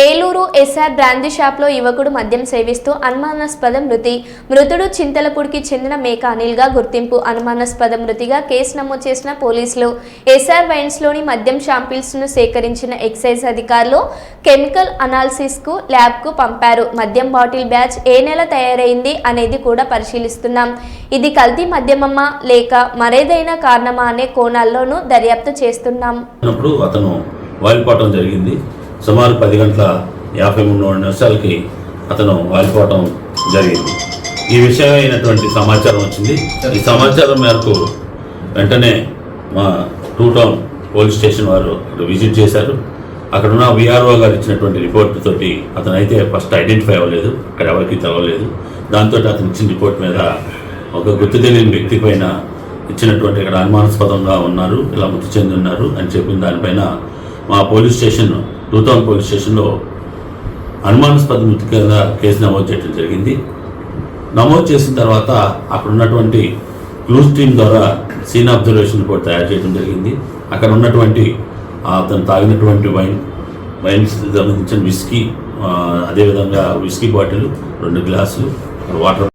Eluru SR brandy షాప్లో యువకుడు మద్యం సేవిస్తూ అనుమానాస్పద మృతి. మృతుడు చింతలపూడికి చెందిన మేక అనిల్గా గుర్తింపు. అనుమానాస్పద మృతిగా కేసు నమోదు చేసిన పోలీసులు. ఎస్ఆర్ వైన్స్లోని మద్యం షాంపిల్స్ను సేకరించిన ఎక్సైజ్ అధికారులు కెమికల్ అనాలిసిస్కు ల్యాబ్కు పంపారు. మద్యం బాటిల్ బ్యాచ్ ఏ నెల తయారైంది అనేది కూడా పరిశీలిస్తున్నాం. ఇది కల్తీ మద్యమమ్మా లేక మరేదైనా కారణమా అనే కోణాల్లోనూ దర్యాప్తు చేస్తున్నాం. అతను జరిగింది. సుమారు పది గంటల యాభై మూడు నిమిషాలకి అతను వాలిపోవటం జరిగింది. ఈ విషయమైనటువంటి సమాచారం వచ్చింది. ఈ సమాచారం మేరకు వెంటనే మా టూ టౌన్ పోలీస్ స్టేషన్ వారు విజిట్ చేశారు. అక్కడున్న విఆర్ఓ గారు ఇచ్చినటువంటి రిపోర్ట్ తోటి అతను అయితే ఫస్ట్ ఐడెంటిఫై అవ్వలేదు. అక్కడ ఎవరికి తెలవలేదు. దాంతో అతను ఇచ్చిన రిపోర్ట్ మీద ఒక గుర్తు తెలియని వ్యక్తి పైన ఇచ్చినటువంటి ఇక్కడ అనుమానాస్పదంగా ఉన్నారు. ఇలా మృతి చెంది ఉన్నారు అని చెప్పిన దానిపైన మా పోలీస్ స్టేషన్ టూ పోలీస్ స్టేషన్లో అనుమానాస్పద మృతి కింద కేసు నమోదు చేయడం జరిగింది. నమోదు చేసిన తర్వాత అక్కడ ఉన్నటువంటి క్లూస్ టీమ్ ద్వారా సీన్ అబ్జర్వేషన్ రిపోర్ట్ తయారు చేయడం జరిగింది. అక్కడ ఉన్నటువంటి అతను తాగినటువంటి వైన్ వైన్స్ సంబంధించిన విస్కీ అదేవిధంగా విస్కీ బాటిల్ రెండు గ్లాసులు వాటర్